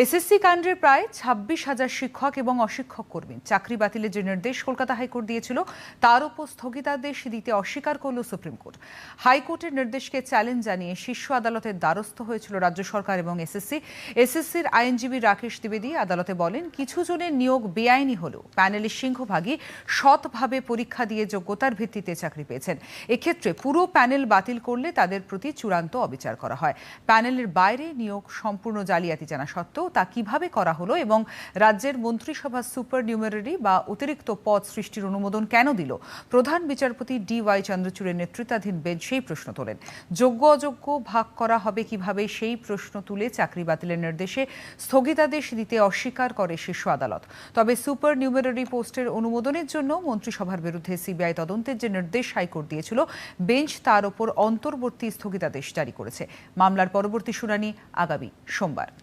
SSC কাণ্ডের প্রায় ছাব্বিশ হাজার শিক্ষক এবং অশিক্ষক কর্মী। চাকরি বাতিলের যে নির্দেশ কলকাতা হাইকোর্ট দিয়েছিল, তার উপর স্থগিতাদেশ দিতে অস্বীকার করল সুপ্রিম কোর্ট। হাইকোর্টের নির্দেশকে চ্যালেঞ্জ জানিয়ে শীর্ষ আদালতের দ্বারস্থ হয়েছিল রাজ্য সরকার এবং এসএসসি এসএসসির আইনজীবী রাকেশ দ্বিবেদী আদালতে বলেন কিছু জনের নিয়োগ বেআইনি হলেও প্যানেলের সিংহভাগই সৎভাবে পরীক্ষা দিয়ে যোগ্যতার ভিত্তিতে চাকরি পেয়েছেন। এক্ষেত্রে পুরো প্যানেল বাতিল করলে তাদের প্রতি চূড়ান্ত অবিচার করা হয়। প্যানেলের বাইরে নিয়োগ সম্পূর্ণ জালিয়াতি জানা সত্ত্বেও তা কীভাবে করা হলো এবং রাজ্যের মন্ত্রিসভা সুপার নিউমেরারি বা অতিরিক্ত পদ সৃষ্টির অনুমোদন কেন দিল? প্রধান বিচারপতি ডি ওয়াই চন্দ্রচূড়ের নেতৃত্বাধীন বেঞ্চ সেই প্রশ্ন তোলেন। যোগ্য অযোগ্য ভাগ করা হবে কীভাবে সেই প্রশ্ন তুলে চাকরি বাতিলের নির্দেশে স্থগিতাদেশ দিতে অস্বীকার করে শীর্ষ আদালত। তবে সুপার নিউমেরারি পোস্টের অনুমোদনের জন্য মন্ত্রিসভার বিরুদ্ধে সিবিআই তদন্তের যে নির্দেশ হাইকোর্ট দিয়েছিল, বেঞ্চ তার ওপর অন্তর্বর্তী স্থগিতাদেশ জারি করেছে। মামলার পরবর্তী শুনানি আগামী সোমবার।